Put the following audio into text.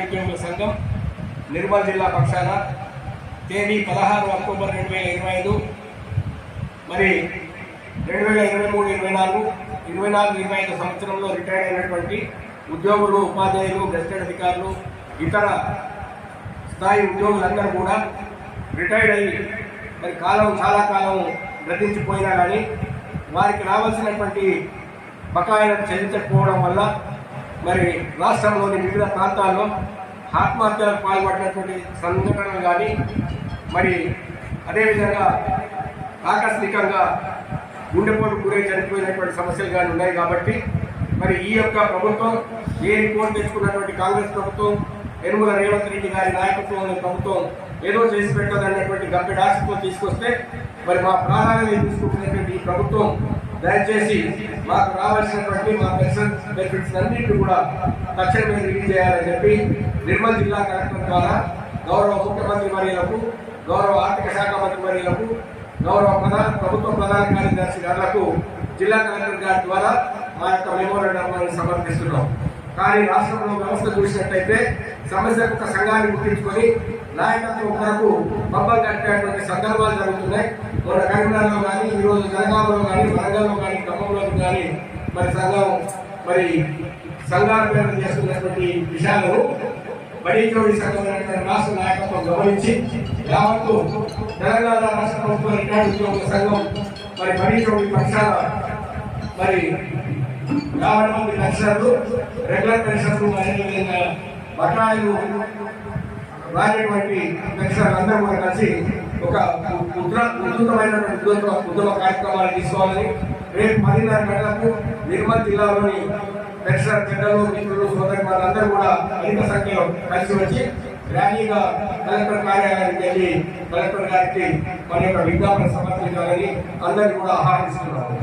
ఉద్యోగుల సంఘం నిర్మల్ జిల్లా పక్షాన తేదీ పదహారు అక్టోబర్ రెండు వేల ఇరవై ఐదు మరి రెండు వేల ఇరవై మూడు ఇరవై నాలుగు ఇరవై నాలుగు ఇరవై ఐదు సంవత్సరంలో రిటైర్ అయినటువంటి ఉద్యోగులు ఉపాధ్యాయులు గెస్టెడ్ అధికారులు ఇతర స్థాయి ఉద్యోగులందరూ కూడా రిటైర్డ్ అయ్యి మరి కాలం చాలా కాలం గతించిపోయినా కానీ వారికి రావాల్సినటువంటి బకాయిలను చెల్లించకపోవడం వల్ల మరి రాష్ట్రంలోని వివిధ ప్రాంతాల్లో ఆత్మహత్యలకు పాల్పడినటువంటి సంఘటనలు కానీ మరి అదేవిధంగా ఆకస్మికంగా గుండెపోటు గురై చనిపోయినటువంటి సమస్యలు కానీ ఉన్నాయి కాబట్టి మరి ఈ యొక్క ప్రభుత్వం ఏ రిపోర్ట్ తెచ్చుకున్నటువంటి కాంగ్రెస్ ప్రభుత్వం యనుమల రేవంత్ రెడ్డి గారి నాయకత్వంలోని ప్రభుత్వం ఏదో చేసి పెట్టదనేటువంటి గంపెడు ఆశతో తీసుకొస్తే మరి మా ప్రాణాలను తీసుకుంటున్నటువంటి ప్రభుత్వం దయచేసి మాకు రావాల్సినటువంటి మా పెన్షన్ బెనిఫిట్స్ అన్నింటినీ కూడా తక్షణమే రిలీజ్ చేయాలని చెప్పి నిర్మల్ జిల్లా కలెక్టర్ ద్వారా గౌరవ ముఖ్యమంత్రి వర్యులకు గౌరవ ఆర్థిక శాఖ మంత్రి వర్యులకు గౌరవ ప్రధాన ప్రభుత్వ ప్రధాన కార్యదర్శి గారులకు జిల్లా కలెక్టర్ గారి ద్వారా మా యొక్క మెమోరాండం సమర్పిస్తున్నాం. కానీ రాష్ట్రంలో వ్యవస్థ చూసినట్టయితే సమస్యకు ఒక సంఘాన్ని గుర్తించుకొని నాయకత్వం కొరకు బొమ్మలు కట్టేటువంటి సందర్భాలు జరుగుతున్నాయి. మన కరీంనగర్లో కానీ ఈరోజు జనగామలో కానీ వరంగల్లో కానీ ఖమ్మంలో కానీ మరి సంఘం మరి సంఘాల పేరు చేస్తున్నటువంటి విషయాలను బడి సంఘం రాష్ట్ర నాయకత్వం గమనించి యావత్తు తెలంగాణ రాష్ట్ర ప్రభుత్వ రికార్డు ఉద్యోగుల సంఘం మరి బడి పక్షాల మరి యాభై మంది రెగ్యులర్ పెన్షన్లు అదేవిధంగా బకాయిలు రానటువంటి పెన్షన్లు అందరూ కూడా కలిసి ఒక ఉద్ర ఉధృతమైనటువంటి ఉద్యోగ ఉద్యమ కార్యక్రమాలు తీసుకోవాలని రేపు పదిన్నర గంటలకు నిర్మల్ జిల్లాలోని పెన్షనర్ చెడ్డలు మిత్రులు సోదరి వాళ్ళందరూ కూడా అధిక సంఖ్యలో కలిసి వచ్చి ర్యాలీగా కలెక్టర్ కార్యాలయానికి వెళ్ళి కలెక్టర్ గారికి మన యొక్క విజ్ఞాపన సమర్పించాలని అందరినీ కూడా ఆహ్వానిస్తున్నారు